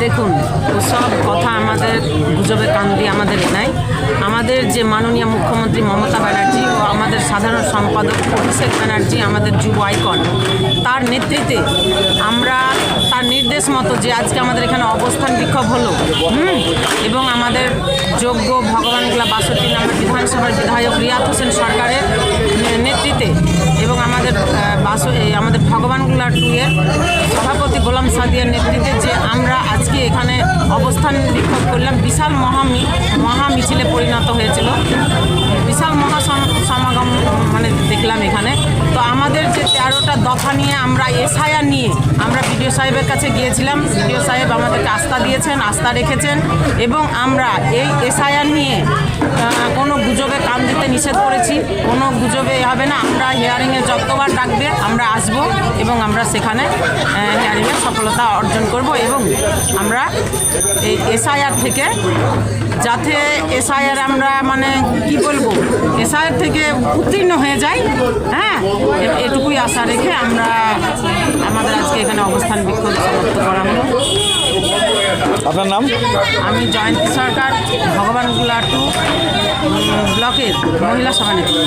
দেখুন সব কথা আমাদের গুজবে কান দিয়ে আমাদের নাই। আমাদের যে মাননীয় মুখ্যমন্ত্রী মমতা ব্যানার্জি ও আমাদের সাধারণ সম্পাদক অভিষেক ব্যানার্জি আমাদের যুব আইকন তার নেতৃত্বে আমরা তার নির্দেশ মতো যে আজকে আমাদের এখানে অবস্থান বিক্ষোভ হলো হুম, এবং আমাদের যোগ্য ভগবানগুলা বাষট্টি নম্বর বিধানসভার বিধায়ক রিয়াত হোসেন সরকারের নেতৃত্বে এবং আমাদের বাস আমাদের ভগবানগুলা টুয়ের সভাপতি গোলাম সাদিয়ার নেতৃত্বে আমরা আজকে এখানে অবস্থান বিক্ষোভ করলাম। বিশাল মহামি মহা মিছিলে পরিণত হয়েছিল। বিশাল মহা সমাগম মানে দেখলাম এখানে। তো আমাদের যে তেরোটা দফা নিয়ে আমরা এসআইআর নিয়ে আমরা বিডিও সাহেবের কাছে গিয়েছিলাম। বিডিও সাহেব আমাদেরকে আস্থা দিয়েছেন, আস্থা রেখেছেন এবং আমরা এই এসআইআর নিয়ে দিতে নিষেধ করেছি। কোনো গুজবে এ হবে না। আমরা হিয়ারিংয়ে যতবার ডাকবে আমরা আসব এবং আমরা সেখানে হিয়ারিংয়ে সফলতা অর্জন করব এবং আমরা এই এসআইআর থেকে যাতে এসআইআর আমরা মানে কি বলব? এসআইআর থেকে উত্তীর্ণ হয়ে যাই হ্যাঁ? এটুকুই আশা রেখে আমরা আমাদের আজকে এখানে অবস্থান বিক্ষোভ সমাপ্ত করা হলো আপনার নাম? আমি জয়ন্তী সরকার। ভগবানগুলা টু উম, ব্লকের মহিলা সভানেত্রী।